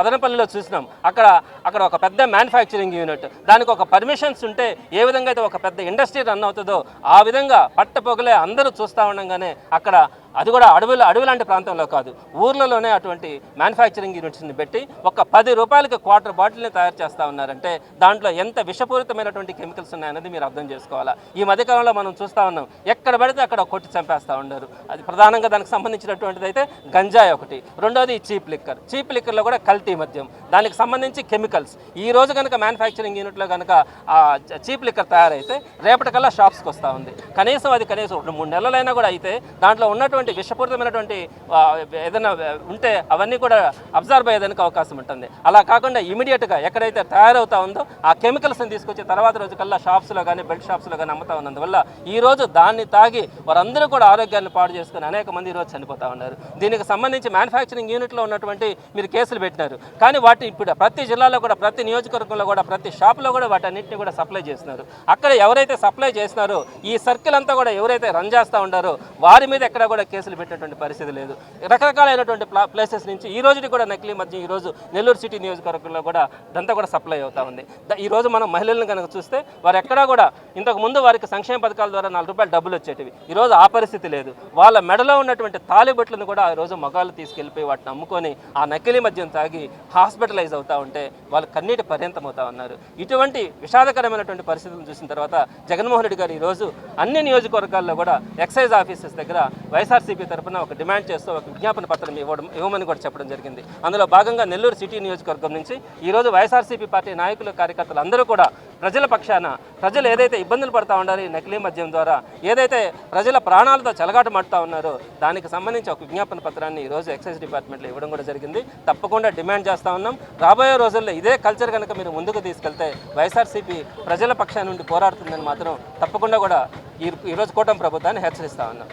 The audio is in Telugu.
మదనపల్లిలో చూసినాం. అక్కడ అక్కడ ఒక పెద్ద మ్యానుఫ్యాక్చరింగ్ యూనిట్ దానికి ఒక పర్మిషన్స్ ఉంటే ఏ విధంగా అయితే ఒక పెద్ద ఇండస్ట్రీ రన్ అవుతుందో ఆ విధంగా పట్టపొగలే అందరూ చూస్తూ ఉండగానే అక్కడ అది కూడా అడవులు అడవి లాంటి ప్రాంతంలో కాదు. ఊర్లలోనే అటువంటి మ్యానుఫ్యాక్చరింగ్ యూనిట్స్ని పెట్టి ఒక పది రూపాయలకి క్వార్టర్ బాటిల్ని తయారు చేస్తూ ఉన్నారంటే దాంట్లో ఎంత విషపూరితమైనటువంటి కెమికల్స్ ఉన్నాయన్నది మీరు అర్థం చేసుకోవాలా? ఈ మధ్యకాలంలో మనం చూస్తూ ఉన్నాం. ఎక్కడ పడితే అక్కడ కొట్టి చంపేస్తూ ఉన్నారు. అది ప్రధానంగా దానికి సంబంధించినటువంటిది అయితే గంజాయి ఒకటి. రెండోది చీప్ లిక్కర్ చీప్ లిక్కర్లో కూడా కల్తీ మద్యం. దానికి సంబంధించి కెమికల్స్ ఈ రోజు కనుక మ్యానుఫ్యాక్చరింగ్ యూనిట్లో కనుక చీప్ లిక్కర్ తయారైతే రేపటికల్లా షాప్స్కి వస్తూ ఉంది. కనీసం అది కనీసం రెండు మూడు నెలలైనా కూడా అయితే దాంట్లో ఉన్నటువంటి విషపూరితమైనటువంటి ఏదైనా ఉంటే అవన్నీ కూడా అబ్జర్వ్ అయ్యేదానికి అవకాశం ఉంటుంది. అలా కాకుండా ఇమీడియట్గా ఎక్కడైతే తయారవుతా ఉందో ఆ కెమికల్స్ని తీసుకొచ్చి తర్వాత రోజు కల్లా షాప్స్లో కానీ బెల్ట్ షాప్స్లో కానీ అమ్ముతా ఉన్నందువల్ల ఈ రోజు దాన్ని తాగి వారందరూ కూడా ఆరోగ్యాన్ని పాడు చేసుకుని అనేక మంది ఈరోజు చనిపోతా ఉన్నారు. దీనికి సంబంధించి మ్యానుఫ్యాక్చరింగ్ యూనిట్లో ఉన్నటువంటి మీరు కేసులు పెట్టినారు. కానీ వాటి ఇప్పుడు ప్రతి జిల్లాలో కూడా ప్రతి నియోజకవర్గంలో కూడా ప్రతి షాప్లో కూడా వాటన్నిటిని కూడా సప్లై చేస్తున్నారు. అక్కడ ఎవరైతే సప్లై చేస్తున్నారో ఈ సర్కిల్ అంతా కూడా ఎవరైతే రన్ చేస్తూ ఉండారో వారి మీద ఎక్కడ కూడా కేసులు పెట్టేటువంటి పరిస్థితి లేదు. రకరకాలైనటువంటి ప్లేసెస్ నుంచి ఈ రోజుకి కూడా నకిలీ మధ్య ఈ రోజు నెల్లూరు సిటీ నియోజకవర్గంలో కూడా ఇదంతా కూడా సప్లై అవుతా ఉంది. ఈరోజు ఈ రోజు మనం మహిళలను కనుక చూస్తే వారు ఎక్కడా కూడా ఇంతకు ముందు వారికి సంక్షేమ పథకాల ద్వారా నాలుగు రూపాయలు డబ్బులు వచ్చేటివి. ఈ రోజు ఆ పరిస్థితి లేదు. వాళ్ళ మెడలో ఉన్నటువంటి తాలిబొట్లను కూడా ఈ రోజు మగాళ్ళు తీసుకెళ్ళిపోయి వాటిని అమ్ముకొని ఆ నకిలీ మద్యం తాగి హాస్పిటలైజ్ అవుతా ఉంటే వాళ్ళు కన్నీటి పర్యంతం అవుతా ఉన్నారు. ఇటువంటి విషాదకరమైనటువంటి పరిస్థితులను చూసిన తర్వాత జగన్మోహన్ రెడ్డి గారు ఈరోజు అన్ని నియోజకవర్గాల్లో కూడా ఎక్సైజ్ ఆఫీసెస్ దగ్గర వైఎస్ఆర్సీపీ తరఫున ఒక డిమాండ్ చేస్తూ ఒక విజ్ఞాపన పత్రం ఇవ్వడం ఇవ్వమని కూడా చెప్పడం జరిగింది. అందులో భాగంగా నెల్లూరు సిటీ నియోజకవర్గం నుంచి ఈరోజు వైఎస్ఆర్సీపీ పార్టీ నాయకులు కార్యకర్తలు అందరూ కూడా ప్రజల పక్షాన ప్రజలు ఏదైతే ఇబ్బందులు పడతా ఉన్నారో ఈ నకిలీ మద్యం ద్వారా ఏదైతే ప్రజల ప్రాణాలతో చెలగాటమాడుతూ ఉన్నారో దానికి సంబంధించి ఒక విజ్ఞాపన పత్రాన్ని ఈరోజు ఎక్సైజ్ డిపార్ట్మెంట్లో ఇవ్వడం కూడా జరిగింది. తప్పకుండా డిమాండ్ చేస్తూ ఉన్నాం. రాబోయే రోజుల్లో ఇదే కల్చర్ కనుక మీరు ముందుకు తీసుకెళ్తే వైఎస్ఆర్సీపీ ప్రజల పక్షాన నుండి పోరాడుతుందని మాత్రం తప్పకుండా కూడా ఈ ఈరోజు కూటమి ప్రభుత్వాన్ని హెచ్చరిస్తా ఉన్నాం.